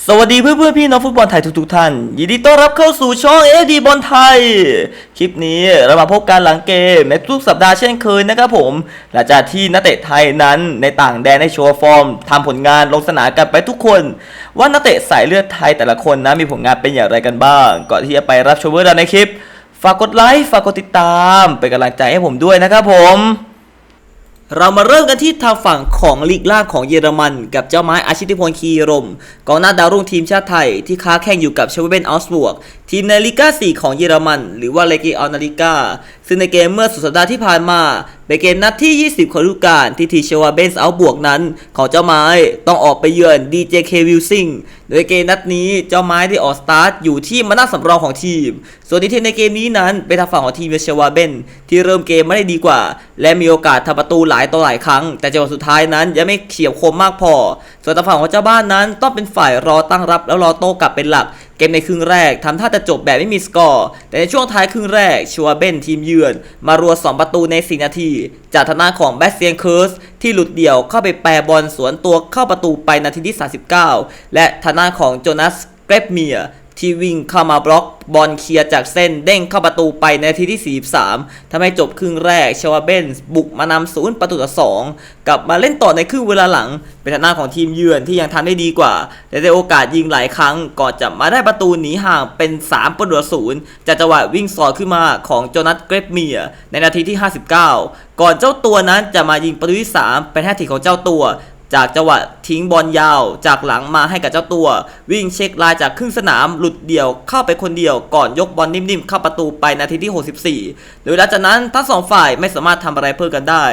สวัสดีเพื่อนเพื่อนๆพี่น้องฟุตบอลไทยทุกๆท่าน ยินดีต้อนรับเข้าสู่ช่องเอดีบอลไทย คลิปนี้เรามาพบกันหลังเกมในทุกสัปดาห์เช่นเคยนะครับผม หลังจากที่นักเตะไทยนั้นในต่างแดนได้โชว์ฟอร์มทำผลงานลงสนามกันไปทุกคน ว่านักเตะสายเลือดไทยแต่ละคนนะมีผลงานเป็นอย่างไรกันบ้าง ก่อนที่จะไปรับชมเรื่องในคลิป ฝากกดไลค์ฝากกดติดตามเป็นกำลังใจให้ผมด้วยนะครับผม เรามาเริ่มกันที่ทางฝั่งของลีกล่างของเยอรมัน กับเจ้าไม้อาชิติพลคีรมกองหน้าดาวรุ่งทีมชาติไทย ที่ค้าแข่งอยู่กับเชเวเบนออสบวก ทีมในลีกา4ของเยอรมัน หรือว่าเลกิออนาลิกาซึ่งในเกมเมื่อสุดสัปดาห์ที่ผ่านมา เป็นเกมนัดที่ 20 ของฤดูกาลที่ทีเชวาเบนส์เอาบวกนั้น ของเจ้าไม้ต้องออกไปเยือน DJK w i l s i n g โดยเกมนัดนี้เจ้าไม้ได้ออกสตาร์ทอยู่ที่มานาสำรองของทีม ส่วนในทีมในเกมนี้นั้นเป็นทางฝั่งของทีมเชวาเบนที่เริ่มเกมไม่ได้ดีกว่า และมีโอกาสทำประตูหลายต่อหลายครั้ง แต่จังหวะสุดท้ายนั้นยังไม่เฉียบคมมากพอ ส่วนทางฝั่งของเจ้าบ้านนั้นต้องเป็นฝ่ายรอตั้งรับแล้วรอโต้กลับเป็นหลักเกมในครึ่งแรกทำท่าจะจบแบบไม่มีสกอร์ แต่ในช่วงท้ายครึ่งแรกชัวเบนทีมเยือน มารัว 2 ประตูใน 4 นาที จากทางด้านของแบสเซียนเคิร์สที่หลุดเดี่ยวเข้าไปแปรบอลสวนตัวเข้าประตูไปนาทีที่ 39 และทางด้านของโจนาสเกรปเมีย ที่วิ่งเข้ามาบล็อกบอลเคลียร์จากเส้นเด้งเข้าประตูไปในทีที่ 43ทำให้จบครึ่งแรกชวาเบนส์บุกมานำศูนย์ประตูต่อสองกลับมาเล่นต่อในครึ่งเวลาหลัง เป็นทางหน้าของทีมเยือนที่ยังทำได้ดีกว่าและได้โอกาสยิงหลายครั้งก่อนจะมาได้ประตูหนีห่างเป็น 3 ประตูต่อศูนย์จากจังหวะวิ่งสอดขึ้นมาของโจนัสเกรปเมียในนาทีที่ 59 ก่อนเจ้าตัวนั้นจะมายิงประตูที่ 3 เป็นแฮตทริกของเจ้าตัว จากจังหวะทิ้งบอลยาว จากหลังมาให้กับเจ้าตัว วิ่งเช็คลายจากครึ่งสนามหลุดเดี่ยวเข้าไปคนเดียวก่อนยกบอลนิ่มๆ เข้าประตูไปนาทีที่ 64 โดยหลังจากนั้นทั้งสองฝ่ายไม่สามารถทำอะไรเพิ่มกันได้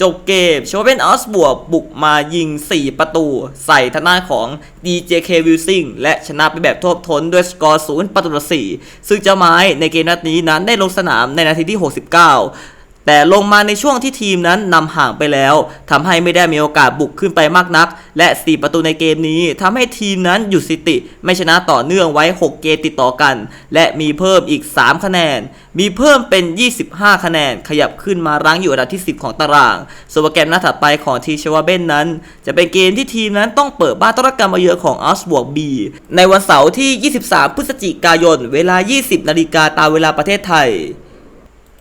จบเกมโชเบนออสบวกบุกมายิง 4 ประตู ใส่ทางด้านของ DJK w i l s i n g และชนะไปแบบท่วมท้นด้วยสกอร์0ประตูต่อ4ซึ่งเจ้าไม้ในเกมนัดนี้นั้นได้ลงสนามในนาทีที่ 69 แต่ลงมาในช่วงที่ทีมนั้นนำห่างไปแล้วทำให้ไม่ได้มีโอกาสบุกขึ้นไปมากนัก และ 4 ประตูในเกมนี้ทำให้ทีมนั้นหยุดสิติ ไม่ชนะต่อเนื่องไว้ 6 เกมติดต่อกัน และมีเพิ่มอีก 3 คะแนน มีเพิ่มเป็น 25 คะแนน ขยับขึ้นมารั้งอยู่อันดับที่ 10 ของตารางส่วนโปรแกรมนัดถัดไปของทีเชวาเบนนั้น จะเป็นเกมที่ทีมนั้นต้องเปิดบ้านต้อนรับการมาเยือนของอัลสบวกบีในวันเสาร์ที่ 23 พฤศจิกายน เวลา 20 นาฬิกาตามเวลาประเทศไทย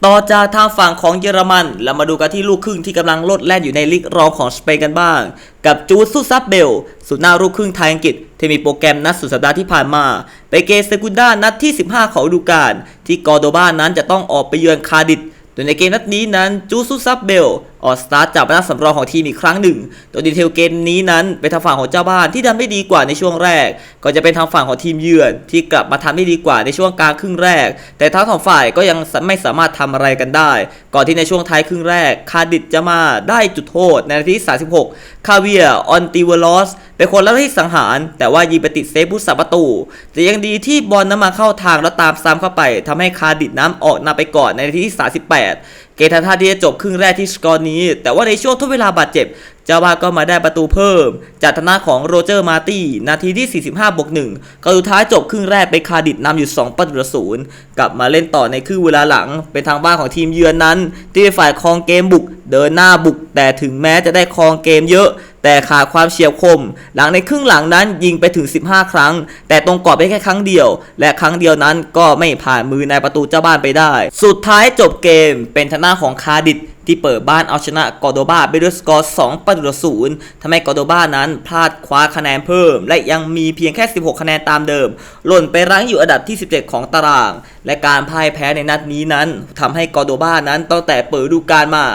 ต่อจากทางฝั่งของเยอรมันเรามาดูกันที่ลูกครึ่งที่กำลังโลดแล่นอยู่ในลีกรองของสเปนกันบ้าง กับจูดซูซับเบล สุดหน้าลูกครึ่งไทยอังกฤษ ที่มีโปรแกรมนัดสุดสัปดาห์ที่ผ่านมา ไปเกเซกุนดานัดที่ 15 ของฤดูกาลที่กอร์โดบานั้นจะต้องออกไปเยือนคาร์ดิดโดยในเกมนัดนี้นั้นจูซูซับเบล ออกสตาร์ทจากหน้าสำรองของทีมอีกครั้งหนึ่ง โดยดีเทลเกมนี้นั้นเป็นทางฝั่งของเจ้าบ้านที่ทำได้ดีกว่าในช่วงแรก ก็จะเป็นทางฝั่งของทีมเยือน ที่กลับมาทำได้ดีกว่าในช่วงกลางครึ่งแรก แต่ทั้งสองฝ่ายก็ยังไม่สามารถทำอะไรกันได้ ก่อนที่ในช่วงท้ายครึ่งแรก คาร์ดิฟจะมาได้จุดโทษในนาที่36 คาเวียออนติเวลอสเป็นคนรับที่สังหาร แต่ว่ายิงไปติดเซฟผู้สับประตู แต่ยังดีที่บอลนั้นมาเข้าทางแล้วตามซ้ำเข้าไปทำให้คาร์ดิฟน้ำออกนำไปก่อนในนาทีที่ 38 เกมทันท่าที่จะจบครึ่งแรกที่สกอร์นี้ แต่ว่าในช่วงทดเวลาบาดเจ็บ เจ้าบ้านก็มาได้ประตูเพิ่ม จากทางด้าของโรเจอร์มาตี้ นาทีที่ 45บวก1ก็สุดท้ายจบครึ่งแรกไปคาร์ดิฟนำอยู่ 2 ประตูต่อศูนย์กลับมาเล่นต่อในครึ่งเวลาหลัง เป็นทางบ้านของทีมเยือนนั้น ที่เป็นฝ่ายครองเกมบุก เดินหน้าบุก แต่ถึงแม้จะได้ครองเกมเยอะแต่ขาดความเฉียบคม หลังในครึ่งหลังนั้นยิงไปถึง 15 ครั้ง แต่ตรงกรอบไปแค่ครั้งเดียว และครั้งเดียวนั้นก็ไม่ผ่านมือในประตูเจ้าบ้านไปได้ สุดท้ายจบเกมเป็นทนาของคาร์ดิฟ ที่เปิดบ้านเอาชนะกอร์โดบาไปด้วยสกอร์ 2 ประตูต่อศูนย์ทำให้กอร์โดบานั้นพลาดคว้าคะแนนเพิ่ม และยังมีเพียงแค่ 16 คะแนนตามเดิม หล่นไปรั้งอยู่อันดับที่ 17 ของตาราง และการพ่ายแพ้ในนัดนี้นั้นทำให้กอร์โดบานั้นตั้งแต่เปิดฤดูกาลมา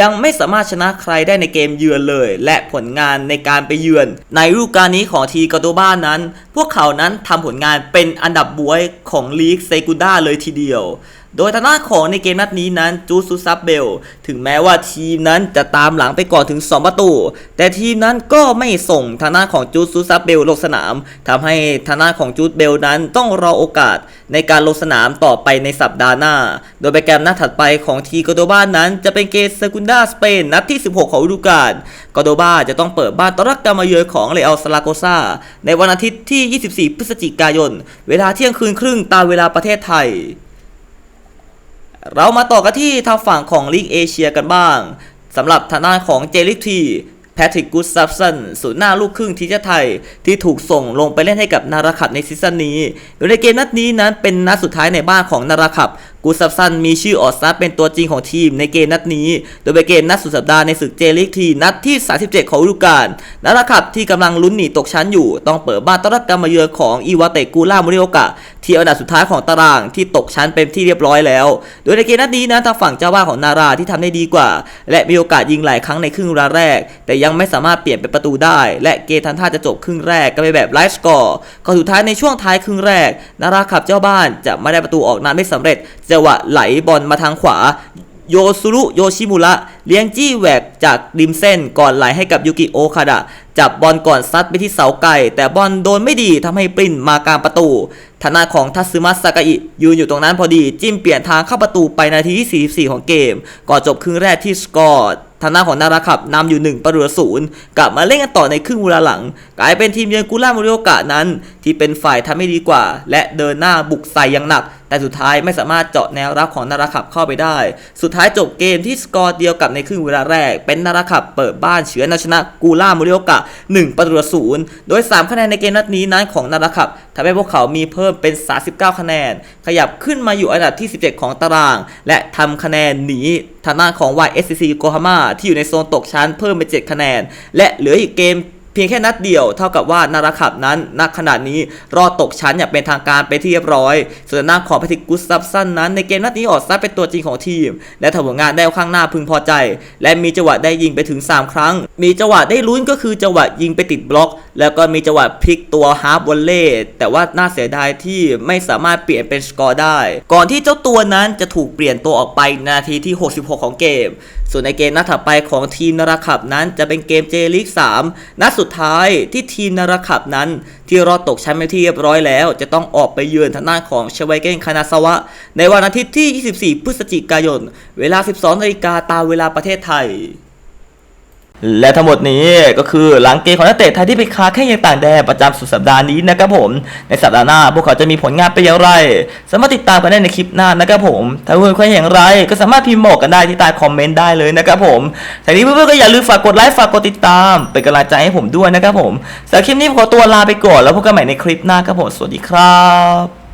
ยังไม่สามารถชนะใครได้ในเกมเยือนเลย และผลงานในการไปเยือน ในฤดูกาลนี้ของทีกอร์โดบานั้น พวกเขานั้นทำผลงานเป็นอันดับบวยของลีกเซกุนดาเลยทีเดียว โดยทางด้านของในเกมนัดนี้นั้นจูซูซับเบล ถึงแม้ว่าทีมนั้นจะตามหลังไปก่อนถึง 2 ประตู แต่ทีมนั้นก็ไม่ส่งทางด้านของจูซูซับเบลลงสนามทำให้ทางด้านของจูดเบลนั้นต้องรอโอกาสในการลงสนามต่อไปในสัปดาห์หน้า โดยโปรแกรมนัดถัดไปของทีกอโดบ้านนั้น จะเป็นเกมเซกุนดาสเปนนัดที่ 16 ของฤดูกาลกอโดบ้าจะต้องเปิดบ้านต้อนรับการมาเยือนของเรอัลซาลาโกซาในวันอาทิตย์ที่ 24 พฤศจิกายน เวลาเที่ยงคืนครึ่งตามเวลาประเทศไทย เรามาต่อกันที่ทางฝั่งของลีกเอเชียกันบ้างสำหรับทางด้านของเจลิกทีแพทริกกูสซับสันศูนย์หน้าลูกครึ่งทีมชาติไทย ที่ถูกส่งลงไปเล่นให้กับนาราขับในซีซั่นนี้ โดยในเกมนัดนี้นั้นเป็นนัดสุดท้ายในบ้านของนาราขับ กูซับซันมีชื่อออกสตาเป็นตัวจริงของทีมในเกมนัดนี้ โดยเป็นเกมนัดสุดสัปดาห์ในศึกเจลิกทีนัดที่ 37 ของฤดูกาลนาราขับที่กำลังลุ้นหนีตกชั้นอยู่ ต้องเปิดบ้านต้อนรับการมาเยือนของอีวาเตกูล่ามูริโอกะที่อันดับสุดท้ายของตารางที่ตกชั้นเป็นที่เรียบร้อยแล้ว โดยในเกมนัดนี้นะทางฝั่งเจ้าบ้านของนาราที่ทำได้ดีกว่า และมีโอกาสยิงหลายครั้งในครึ่งเวลาแรก แต่ยังไม่สามารถเปลี่ยนเป็นประตูได้ และเกมทันท่าจะจบครึ่งแรกก็ไปแบบไลฟ์สกอร์ก่อนสุดท้ายในช่วงท้ายครึ่งแรก นาราขับเจ้าบ้านจะไม่ได้ประตูออกนานไม่สำเร็จจังหวะไหลบอลมาทางขวา โยซุรุโยชิมุระเลี้ยงจี้แหวกจากริมเส้นก่อนไหลให้กับยูกิโอคาดะจับบอลก่อนซัดไปที่เสาไกลแต่บอลโดนไม่ดีทำให้ปริ้นมากลางประตูทานาของทัตสึมัสากาอิยืนอยู่ตรงนั้นพอดี จิ้มเปลี่ยนทางเข้าประตูไปนาทีที่ 44 ของเกม ก่อนจบครึ่งแรกที่สกอร์ทางหน้าของนาราขับนำอยู่ 1 ประตูศูนย์กลับมาเล่นกันต่อในครึ่งเวลาหลัง กลายเป็นทีมเยือนกุล่าโมริโอกะนั้น ที่เป็นฝ่ายทำให้ดีกว่า และเดินหน้าบุกใส่อย่างหนัก แต่สุดท้ายไม่สามารถเจาะแนวรับของนาราขับเข้าไปได้ สุดท้ายจบเกมที่สกอร์เดียวกับในครึ่งเวลาแรก เป็นนาราขับเปิดบ้านเฉือนเอาชนะกูล่าโมริโอกะ 1 ประตูศูนย์โดย 3 คะแนนในเกมนัดนี้นั้นของนาราขับทำให้พวกเขามีเพิ่มเป็น 39 คะแนน ขยับขึ้นมาอยู่อันดับที่ 17 ของตาราง และทำคะแนนหนีทางด้านของ YSCC โกฮาม่าที่อยู่ในโซนตกชั้นเพิ่มเป็น7คะแนน และเหลืออีกเกม เพียงแค่นัดเดียวเท่ากับว่านาราขับนั้นนักขนาดนี้รอดตกชั้นอย่างเป็นทางการไปที่เรียบร้อย ส่วนหน้าของแพทริกกุสซับสันนั้น ในเกมนัดนี้ออกซัดเป็นตัวจริงของทีม และทำผลงานได้ข้างหน้าพึงพอใจ และมีจังหวะได้ยิงไปถึง 3 ครั้ง มีจังหวะได้ลุ้นก็คือจังหวะยิงไปติดบล็อก แล้วก็มีจังหวะพลิกตัวฮาร์ฟวอลเล่แต่ว่าน่าเสียดายที่ไม่สามารถเปลี่ยนเป็นสกอร์ได้ ก่อนที่เจ้าตัวนั้นจะถูกเปลี่ยนตัวออกไปนนาทีที่ 66 ของเกม ส่วนในเกมนัดถัดไปของทีมนาราขับนั้นจะเป็นเกมเจลีก3นัดสุดท้ายที่ทีมนาราขับนั้น ที่รอดตกชั้นไปที่เรียบร้อยแล้ว จะต้องออกไปเยือนทางด้านของเชวไวเกนคานาซาวะ ในวันอาทิตย์ที่ 24 พฤศจิกายน เวลา 12นาฬิกาตามเวลาประเทศไทย และทั้งหมดนี้ก็คือหลังเกมของนักเตะไทยที่ไปค้าแข่งยังต่างแดนประจำสุดสัปดาห์นี้นะครับผม ในสัปดาห์หน้า พวกเขาจะมีผลงานเป็นอย่างไร สามารถติดตามกันได้ในคลิปหน้านะครับผม ถ้าเพื่อนๆคิดอย่างไร ก็สามารถพิมพ์บอกกันได้ที่ใต้คอมเมนต์ได้เลยนะครับผมทีนี้เพื่อนๆก็อย่าลืมฝากกดไลค์ฝากกดติดตามเป็นกำลังใจให้ผมด้วยนะครับผมสำหรับคลิปนี้ผมขอตัวลาไปก่อนแล้วพบกันใหม่ในคลิปหน้าครับผมสวัสดีครับ